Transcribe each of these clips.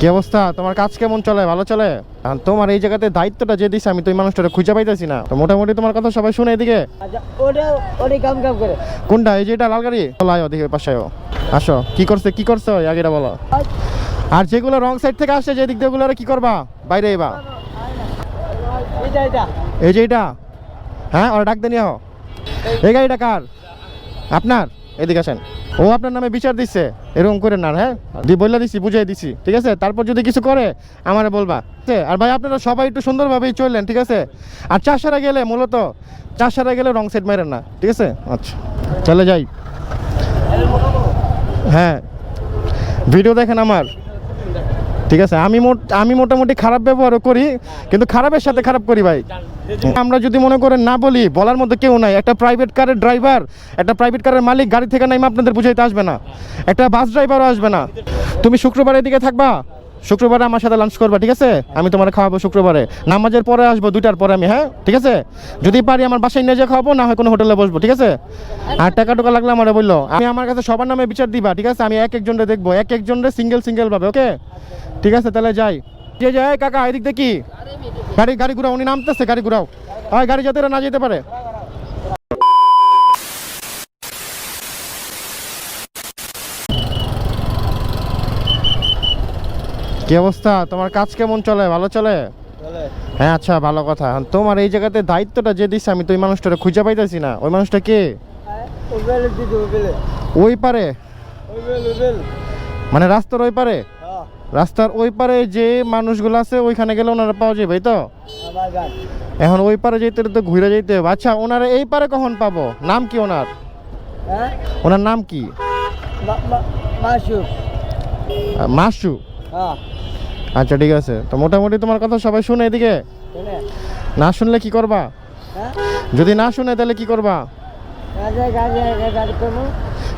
কি অবস্থা? তোমার কাজ কেমন চলে? ভালো চলে? আর তোমার এই জায়গাতে দায়িত্বটা যে দিছে আমি তো এই মানুষটা খুঁজে পাইতেছি না। তো মোটামুটি তোমার কথা সবাই শুনে এদিকে। আচ্ছা কোনটা? এই যে এটা লাল গাড়ি? চলাই ওদিকে পাশে আসো। কি করছে কি করছ? আগেটা বলো। আর যেগুলো রং সাইড থেকে আসছে যে দিক দিয়ে ওগুলো কি করবা? বাইরে এবা এটা এটা। এই যে এটা। হ্যাঁ ওরা ডাক দেনি এই গাড়িটা কার? আপনার? এদিকে আসেন। ও আপনার নামে বিচার দিচ্ছে এরকম করে না হ্যাঁ? দি বললা দিছি, বুঝাই দিছি, ঠিক আছে? তারপর যদি কিছু করে, আমারে বলবা আর ভাই, আপনারা সবাই একটু সুন্দরভাবেই চললেন, ঠিক আছে? আর চাষারা গেলে, মূলত চাষারা গেলে রং সেট মেরেন না, ঠিক আছে? আচ্ছা চলে যাই। হ্যাঁ ভিডিও দেখেন আমার। ঠিক আছে? আমি মোট আমি মোটামুটি খারাপ ব্যবহারও করি, কিন্তু খারাপের সাথে খারাপ করি ভাই। আমরা যদি মনে করেন না বলি, বলার মধ্যে কেউ নাই। একটা প্রাইভেট কারের ড্রাইভার একটা প্রাইভেট কারের মালিক গাড়ি থেকে নাইমা আপনাদের বুঝাইতে আসবে না। একটা বাস ড্রাইভারও আসবে না। তুমি শুক্রবার এদিকে থাকবা? শুক্রবারে আমার সাথে লাঞ্চ করবা, ঠিক আছে? আমি তোমার খাওয়াবো শুক্রবারে। নামাজের পরে আসব, দুইটার পরে আমি হ্যাঁ? ঠিক আছে? যদি পারি আমার বাসায় নিয়ে যেয়ে খাওয়াবো, না হয় কোনো হোটেলে বসবো, ঠিক আছে? আর টাকা টাকা লাগলে আমার বলল, আমি আমার কাছে সবার নামে বিচার দিবা, ঠিক আছে? আমি এক একজনরে দেখব এক একজনরে সিঙ্গেল সিঙ্গেল ভাবে, ওকে? ঠিক আছে, তাহলে যাই। যে যাই কাকা, এদিক দেখি। গাড়ি গাড়ি ঘুরাও, উনি নামতেছে, গাড়ি ঘুরাও। হয় গাড়ি যাতে না যেতে পারে। কি অবস্থা? তোমার কাজ কেমন চলে? ভালো চলে? হ্যাঁ আচ্ছা ভালো কথা। তোমার এই জায়গাতে দায়িত্বটা যে দিছে আমি তো ওই মানুষটা খুঁজে পাইতেছি না। ওই মানুষটা কে? ওই পারে? মানে রাস্তার ওই পারে? হ্যাঁ। রাস্তার ওই পারে যে মানুষগুলো আছে ওইখানে গেলে ওনারা পাওয়া যাবে তো? এখন ওই পারে যেতে তো ঘুরে যেতে হবে। আচ্ছা ওনারা এই পারে কখন পাবো? নাম কি ওনার? হ্যাঁ? ওনার নাম কি? মাসু মাসু হ্যাঁ আচ্ছা ঠিক আছে। তো মোটামুটি তোমার কথা সবাই শুনে এদিকে। না শুনলে কি করবা? হ্যাঁ? যদি না শুনে তাহলে কি করবা? গাড়ি গাড়ি গাড়ি করব।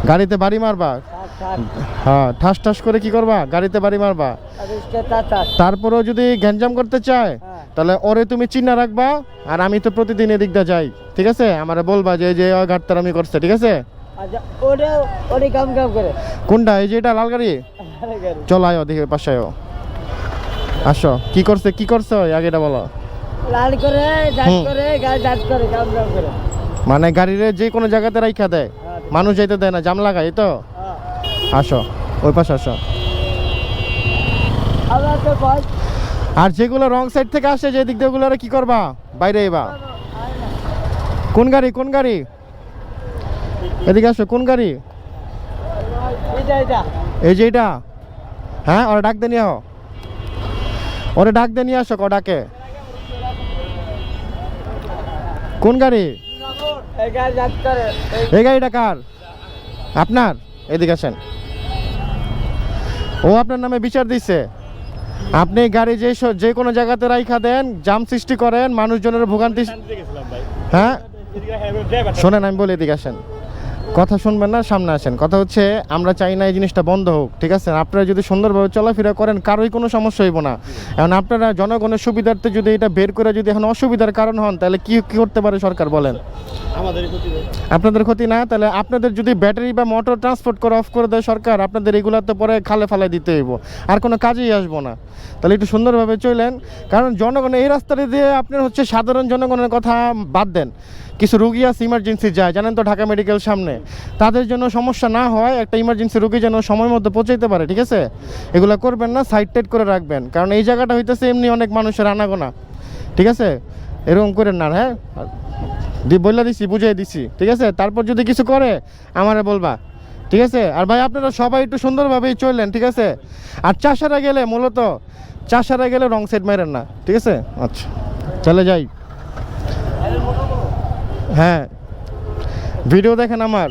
গাড়িতে বাড়ি মারবা? হ্যাঁ ঠাস ঠাস করে কি করবা? গাড়িতে বাড়ি মারবা? তারপরেও যদি গ্যাঞ্জাম করতে চায় হ্যাঁ। তাহলে ওরে তুমি চিন্না রাখবা আর আমি তো প্রতিদিন এদিক দিয়ে যাই। ঠিক আছে? আমারে বলবা যে যে ঘাটতার আমি করছে ঠিক আছে? আচ্ছা ওটা ওটাই কাম কাম করে। কোনটা? এই যে এটা লাল গাড়ি? চল আয় ওদিকে পাশে আয়ো। আসো। কি করছে? কি করছে ওই? আগেটা বলো। লাল করে ডাট করে গাড়ি ডাট করে কাম কাম করে। মানে গাড়িরে যে কোনো জায়গাতে রাইখা দেয়। হ্যাঁ মানুষ যাইতে দেয় না জাম লাগাই তো? হ্যাঁ আসো ওই পাশে আসো। আর যেগুলো রং সাইড থেকে আসে যে দিক দিয়ে ওগুলো কি করবা? বাইরে এবা কোন গাড়ি? কোন গাড়ি? এদিকে আসো কোন গাড়ি? এই যে এটা। হ্যাঁ ওরা ডাক দিয়ে নিয়ে আও। ওরে ডাক দিয়ে নিয়ে আসো ক ডাকে কোন গাড়ি? এই গাড়িটা কার? আপনার? এদিকে আসেন। ও আপনার নামে বিচার দিচ্ছে আপনি গাড়ি যে যে কোনো জায়গাতে রাইখা দেন জাম সৃষ্টি করেন মানুষজনের ভোগান্তি হ্যাঁ? শোনেন আমি বলি এদিকে আসেন। কথা শুনবেন না সামনে আসেন। কথা হচ্ছে আমরা চাই না এই জিনিসটা বন্ধ হোক ঠিক আছে? আপনারা যদি সুন্দরভাবে চলাফেরা করেন কারোই কোনো সমস্যা হইব না। এখন আপনারা জনগণের সুবিধার্থে যদি এটা বের করে যদি এখন অসুবিধার কারণ হন তাহলে কি কি করতে পারে সরকার বলেন? আমাদের আপনাদের ক্ষতি না তাহলে আপনাদের যদি ব্যাটারি বা মোটর ট্রান্সপোর্ট করে অফ করে দেয় সরকার আপনাদের এগুলো এগুলাতে পরে খালে ফালে দিতে হইব। আর কোনো কাজেই আসব না। তাহলে একটু সুন্দরভাবে চলেন। কারণ জনগণ এই রাস্তাটা দিয়ে আপনার হচ্ছে সাধারণ জনগণের কথা বাদ দেন। কিছু রুগী আছে ইমার্জেন্সি যায়। জানেন তো ঢাকা মেডিকেল সামনে। তাদের জন্য সমস্যা না হয় একটা ইমার্জেন্সি রুগী যেন সময় মধ্যে পৌঁছাইতে পারে, ঠিক আছে? এগুলো করবেন না সাইড টাইড করে রাখবেন। কারণ এই জায়গাটা হইতেছে এমনি অনেক মানুষের আনাগোনা, ঠিক আছে? এরকম করেন না হ্যাঁ? বললা দিছি বুঝিয়ে দিছি, ঠিক আছে? তারপর যদি কিছু করে, আমারে বলবা, ঠিক আছে? আর ভাই, আপনারা সবাই একটু সুন্দরভাবেই চললেন, ঠিক আছে? আর চাষারা গেলে মূলত, চাষারা গেলে রং সাইড মারেন না, ঠিক আছে? আচ্ছা চলে যাই। হ্যাঁ। ভিডিও দেখেন আমার।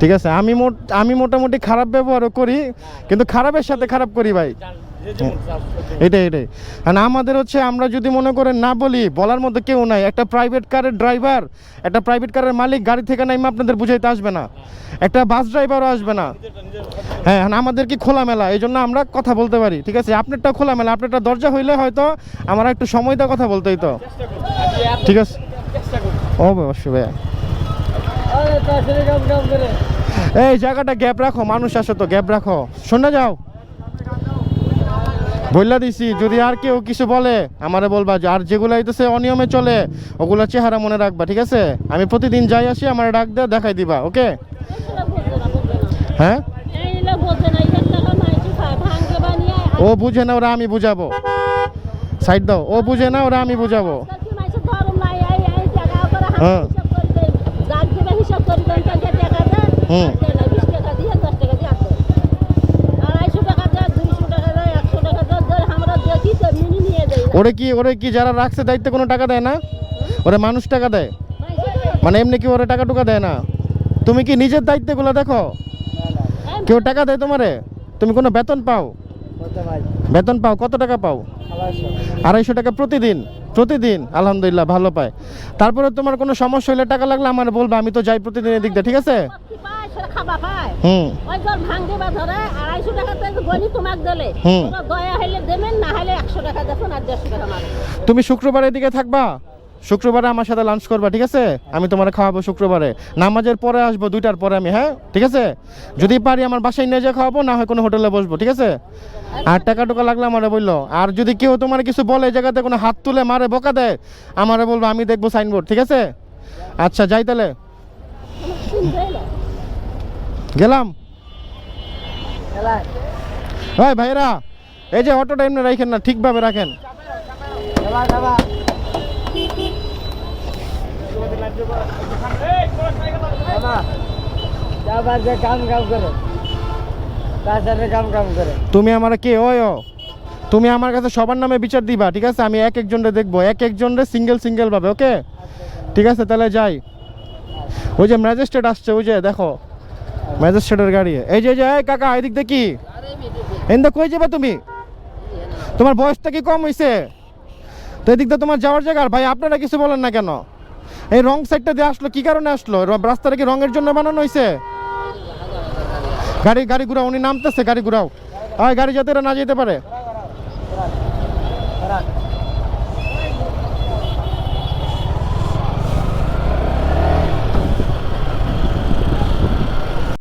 ঠিক আছে? আমি মোট, আমি মোটামুটি খারাপ ব্যবহারও করি, কিন্তু খারাপের সাথে খারাপ করি ভাই। এটাই এটাই। আর আমাদের হচ্ছে, আমরা যদি মনে করেন না বলি, বলার মধ্যে কেউ নাই। একটা প্রাইভেট কারের ড্রাইভার একটা প্রাইভেট কারের মালিক গাড়ি থেকে নাইমা আপনাদের বুঝাইতে আসবে না। একটা বাস ড্রাইভারও আসবে না। হ্যাঁ আমাদের কি খোলামেলা? এই জন্য আমরা কথা বলতে পারি। ঠিক আছে? আপনারটা খোলামেলা। আপনারটা দরজা হইলে হয়তো আমার একটু সময় দেওয়া কথা বলতেই তো ঠিক আছে? অবশ্যই ভাইয়া এই জায়গাটা গ্যাপ রাখো, মানুষ আসো তো, গ্যাপ রাখো। শোনা যাও। বললা দিছি, যদি আর কেউ কিছু বলে, আমারে বলবা যে আর যেগুলো হইতেছে অনিয়মে চলে, ওগুলো চেহারা মনে রাখবা, ঠিক আছে? আমি প্রতিদিন যাই আসি, আমার ডাক দেওয়া দেখাই দিবা, ওকে। হ্যাঁ? ও বুঝে না, ওরা আমি বুঝাবো। সাইড দাও, ও বুঝে না, ওরা আমি বুঝাবো আজকাল মাইসি ধরম নাই, এই- এই জায়গা করে হাতে হ্যাঁ। হিসাব করে দেয়। যার দিবে হিসাব করে দেন, তাকে টাকা দেন, হুম। আর দেয় না, 20 টাকা দিয়ে, 10 টাকা দিয়ে আসে। আড়াইশো টাকা দেয়, 200 টাকা দেয়, 100 টাকা দেয়, দেয়, আমরা দেখি তো মিনি নিয়ে দেই না। ওরে কি ওরে কি যারা রাখছে দায়িত্বে কোনো টাকা দেয় না ওরে মানুষ টাকা দেয় মানে এমনি কি ওরে টাকা টুকা দেয় না তুমি কি নিজের দায়িত্বগুলো দেখো কেউ টাকা দেয় তোমারে তুমি কোনো বেতন পাও বেতন পাও কত টাকা পাও আড়াইশো টাকা প্রতিদিন প্রতিদিন, আলহামদুলিল্লাহ, ভালো পায়। তারপরে তোমার কোনো সমস্যা হলে টাকা লাগলে আমার বলবে, আমি তো যাই প্রতিদিন এদিক দিয়ে, ঠিক আছে? তুমি শুক্রবার এদিকে থাকবা? শুক্রবারে আমার সাথে লাঞ্চ করবা, ঠিক আছে? আমি তোমার খাওয়াবো শুক্রবারে। নামাজের পরে আসব, দুইটার পরে আমি হ্যাঁ? ঠিক আছে? যদি পারি আমার বাসায় নিয়ে যা খাওয়াবো, না হয় কোনো হোটেলে বসবো, ঠিক আছে? আর টাকা টুকা লাগলে আমারে বলল। আর যদি কেউ তোমার কিছু বলে, এই জায়গাতে কোনো হাত তুলে মারে, বকা দেয়, আমারে বলব, আমি দেখব সাইনবোর্ড ঠিক আছে? আচ্ছা যাই তাহলে। গেলাম। ভাই ভাইরা এই যে অটোটা এমনি রাখেন না, ঠিকভাবে রাখেন। তুমি আমার কে? ও। তুমি আমার কাছে সবার নামে বিচার দিবা, ঠিক আছে? আমি এক একজনরে দেখব, এক একজনরে সিঙ্গেল সিঙ্গেল ভাবে, ওকে? ঠিক আছে, তাহলে যাই। ওই যে ম্যাজিস্ট্রেট আসছে, ওই যে, দেখো। ম্যাজিস্ট্রেটের গাড়ি। এই যে, এই কাকা, এদিক দেখি। এন্দা, কই যাবে তুমি? তোমার বয়সটা কি কম হয়েছে তো এদিক তোমার যাওয়ার জায়গা? আর ভাই, আপনারা কিছু বলেন না কেন? এই রং সাইডটা দিয়ে আসলো, কি কারণে আসলো? রাস্তাটা কি রঙের জন্য বানানো হয়েছে গাড়ি গাড়ি ঘুরাও, উনি নামতেছে, গাড়ি ঘুরাও। আর গাড়ি যাতে না যেতে পারে।